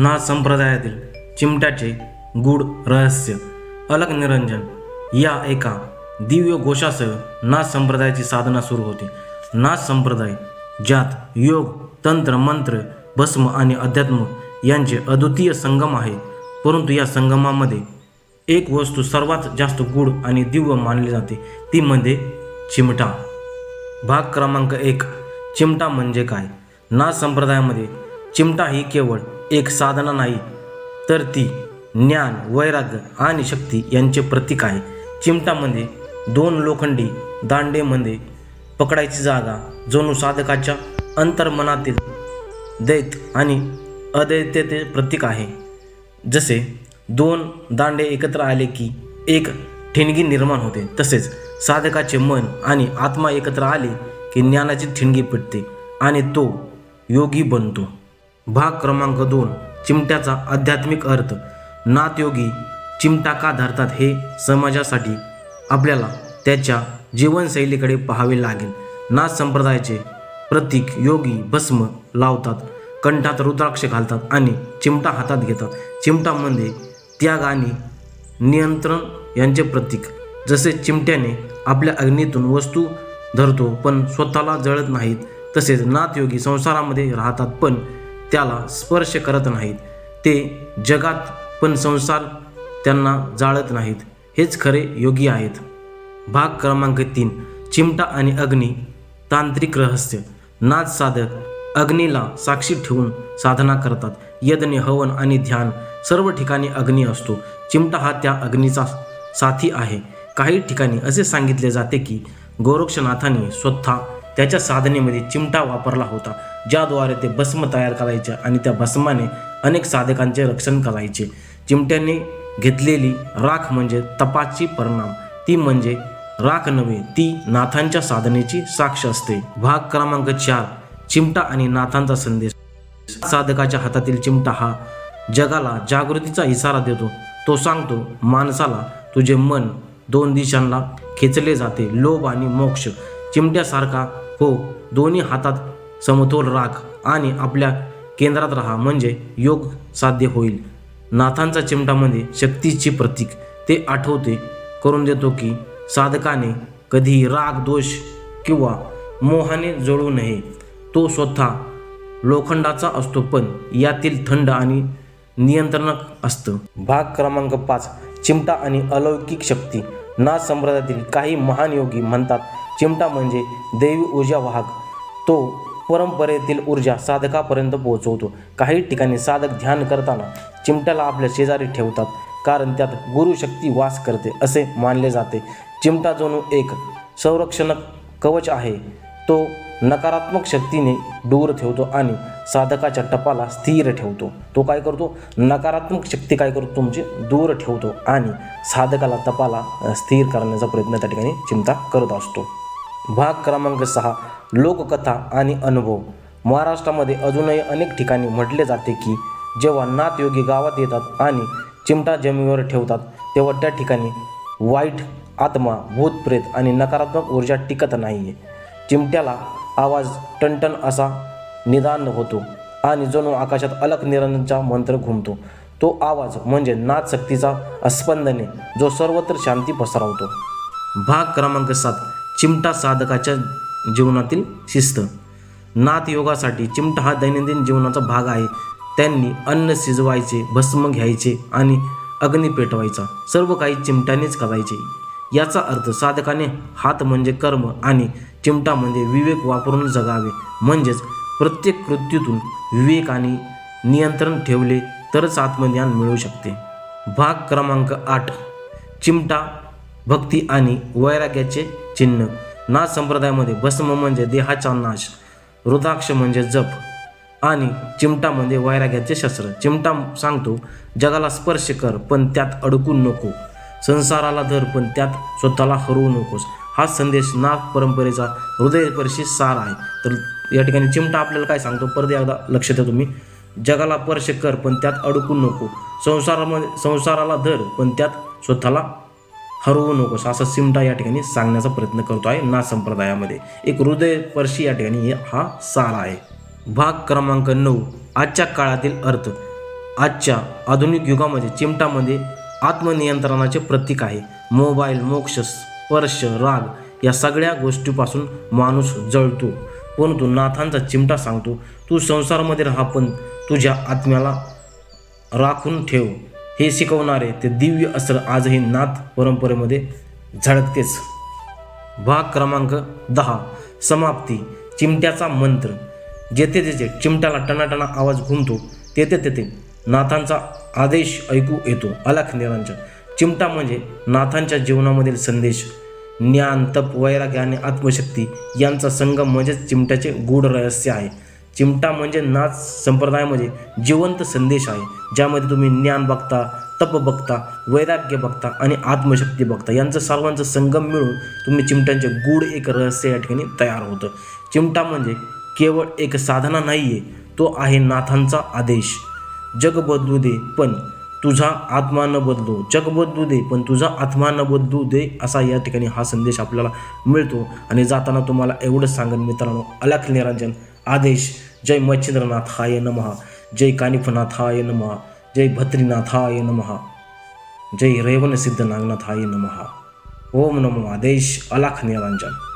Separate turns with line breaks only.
ना संप्रदायातील चिमट्याचे गूढ रहस्य अलग निरंजन या एका दिव्य घोषासह नाथ संप्रदायाची साधना सुरू होती. नाथ संप्रदाय ज्यात योग तंत्र मंत्र भस्म आणि अध्यात्म यांचे अद्वितीय संगम आहे परंतु या संगमामध्ये एक वस्तू सर्वात जास्त गूढ आणि दिव्य मानली जाते ती म्हणजे चिमटा. भाग क्रमांक एक चिमटा म्हणजे काय? नाथ संप्रदायामध्ये चिमटा ही केवळ एक साधना नाही तर ती ज्ञान वैराग्य आणि शक्ती यांचे प्रतीक आहे. चिमटामध्ये दोन लोखंडी दांडेमध्ये पकडायची जागा जणू साधकाच्या अंतर्मनातील दैत आणि अदैत्यते प्रतीक आहे. जसे दोन दांडे एकत्र आले की एक ठिणगी निर्माण होते तसेच साधकाचे मन आणि आत्मा एकत्र आले की ज्ञानाची ठिणगी पिटते आणि तो योगी बनतो. भाग क्रमांक दोन चिमट्याचा आध्यात्मिक अर्थ. नाथयोगी चिमटा का धरतात हे समाजासाठी आपल्याला त्याच्या जीवनशैलीकडे पाहावे लागेल. नाथ संप्रदायाचे प्रतीक योगी भस्म लावतात कंठात रुद्राक्ष घालतात आणि चिमटा हातात घेतात. चिमटामध्ये त्याग आणि नियंत्रण यांचे प्रतीक. जसे चिमट्याने आपल्या अग्नीतून वस्तू धरतो पण स्वतःला जळत नाहीत तसेच नाथयोगी संसारामध्ये राहतात पण त्याला स्पर्श करत नाहीत. ते जगात पण संसार त्यांना जाळत नाहीत. हेच खरे योगी आहेत. भाग क्रमांक तीन. चिमटा आणि अग्नी तांत्रिक रहस्य. नाच साधक अग्नीला साक्षी ठेवून साधना करतात. यज्ञ हवन आणि ध्यान सर्व ठिकाणी अग्नी असतो. चिमटा हा त्या अग्नीचा साथी आहे. काही ठिकाणी असे सांगितले जाते की गोरक्षनाथाने स्वतः त्याच्या साधनेमध्ये चिमटा वापरला होता ज्याद्वारे ते भस्म तयार करायचे आणि त्या भस्माने अनेक साधकांचे रक्षण करायचे. चिमट्याने घेतलेली राख म्हणजे तपाची परिणाम. ती म्हणजे राख नव्हे ती नाथांच्या साधनेची साक्ष असते. भाग क्रमांक चार चिमटा आणि नाथांचा संदेश. साधकाच्या हातातील चिमटा हा जगाला जागृतीचा इशारा देतो. तो सांगतो माणसाला तुझे मन दोन दिशांना खेचले जाते लोभ आणि मोक्ष. चिमट्यासारखा हो दोन्ही हातात समतोल राख आणि आपल्या केंद्रात राहा म्हणजे योग साध्य होईल. नाथांचा चिमटामध्ये शक्तीची प्रतीक ते आठवते करून देतो की साधकाने कधी राग दोष किंवा मोहाने जळू नये. तो स्वतः लोखंडाचा असतो पण यातील थंड आणि नियंत्रणक असतं. भाग क्रमांक पाच चिमटा आणि अलौकिक शक्ती. नाथ संप्रदायातील काही महान योगी म्हणतात चिमटा म्हणजे दैवी ऊर्जा वाहक. तो परंपरेतील ऊर्जा साधकापर्यंत पोहोचवतो. काही ठिकाणी साधक ध्यान करताना चिमट्याला आपल्या शेजारी ठेवतात कारण त्यात गुरुशक्ती वास करते असे मानले जाते. चिमटा जणू एक संरक्षणक कवच आहे. तो नकारात्मक शक्तीने दूर ठेवतो आणि साधकाच्या टपाला स्थिर ठेवतो. तो काय करतो? नकारात्मक शक्ती काय करतो? तुमची दूर ठेवतो आणि साधकाला तपाला स्थिर करण्याचा प्रयत्न त्या ठिकाणी चिंता करत असतो. भाग क्रमांक सहा लोककथा आणि अनुभव. महाराष्ट्रामध्ये अजूनही अनेक ठिकाणी म्हटले जाते की जेव्हा नाथयोगी गावात येतात आणि चिमटा जमिनीवर ठेवतात तेव्हा त्या ठिकाणी वाईट आत्मा भूत प्रेत आणि नकारात्मक ऊर्जा टिकत नाही आहे चिमट्याला आवाज टणटण असा निदान होतो आणि जणू आकाशात अलक निरंजनचा मंत्र घुमतो. तो आवाज म्हणजे नाथशक्तीचा शक्तीचा जो सर्वत्र शांती पसरवतो. भाग क्रमांक सात चिमटा साधकाच्या जीवनातील शिस्त. नाथ योगासाठी चिमटा हा दैनंदिन जीवनाचा भाग आहे. त्यांनी अन्न शिजवायचे भस्म घ्यायचे आणि अग्नी पेटवायचा. सर्व काही चिमट्यानेच करायचे. याचा अर्थ साधकाने हात म्हणजे कर्म आणि चिमटा म्हणजे विवेक वापरून जगावे. म्हणजेच प्रत्येक कृत्यूतून विवेक आणि नियंत्रण ठेवले तरच आत्मज्ञान मिळू शकते. भाग क्रमांक आठ. चिमटा भक्ती आणि वैराग्याचे चिन्ह नाथ संप्रदायामध्ये भस्म म्हणजे देहाचा नाश रुद्राक्ष म्हणजे जप आणि चिमटा म्हणजे वैराग्याचे शस्त्र. चिमटा सांगतो जगाला स्पर्श कर पण त्यात अडकून नको. संसाराला धर पण त्यात स्वतःला हरवू नकोस. हा संदेश नाथ परंपरेचा हृदयस्पर्शी सार आहे. तर या ठिकाणी चिमटा आपल्याला काय सांगतो? परत एकदा लक्ष द्या तुम्ही. जगाला स्पर्श कर पण त्यात अडकू नको. संसारामध्ये संसाराला धर पण त्यात स्वतःला हरवू नकोस असा चिमटा या ठिकाणी सांगण्याचा प्रयत्न करतो आहे ना संप्रदायामध्ये. एक हृदयपर्शी या ठिकाणी हे- हा सार आहे. भाग क्रमांक नऊ आजच्या काळातील अर्थ. आजच्या आधुनिक युगामध्ये चिमटामध्ये आत्मनियंत्रणाचे प्रतीक आहे. मोबाईल मोक्ष स्पर्श राग या सगळ्या गोष्टीपासून माणूस जळतो. परंतु नाथांचा चिमटा सांगतो तू संसारामध्ये राहा पण तुझ्या आत्म्याला राखून ठेव. हे शिकवणारे ते दिव्य अस्त्र आजही नाथ परंपरेमध्ये झळकतेच. भाग क्रमांक दहा समाप्ती चिमट्याचा मंत्र. जेथे जेथे चिमट्याला टनाटना आवाज घुमतो तेथे तेथे नाथांचा आदेश ऐकू येतो. अलख निरंजन. चिमटा म्हणजे नाथांच्या जीवनामधील संदेश. ज्ञान तप वैराग्य आणि आत्मशक्ती यांचा संगम म्हणजेच चिमट्याचे गूढ रहस्य आहे. चिमटा म्हणजे नाच संप्रदायामध्ये जिवंत संदेश आहे ज्यामध्ये तुम्ही ज्ञान बघता तप बघता वैराग्य बघता आणि आत्मशक्ती बघता. यांचं सर्वांचं संगम मिळून तुम्ही चिमट्यांचे गूढ एक रहस्य या ठिकाणी तयार होतं. चिमटा म्हणजे केवळ एक साधना नाही आहे तो आहे नाथांचा आदेश. जग बदलू दे पण तुझा आत्मा न बदलू. जग बदलू दे पण तुझा आत्मा न बदलू दे असा या ठिकाणी हा संदेश आपल्याला मिळतो. आणि जाताना तुम्हाला एवढंच सांगेन मित्रांनो अलख निरंजन. आदेश। जय मच्छिंद्रनाथाय नमहा जय कानिफनाथाय नमहा जय भद्रीनाथाय नमहा जय रेवण सिद्ध नागनाथाय नमहा ओम नमो आदेश। अलाख निरंजन।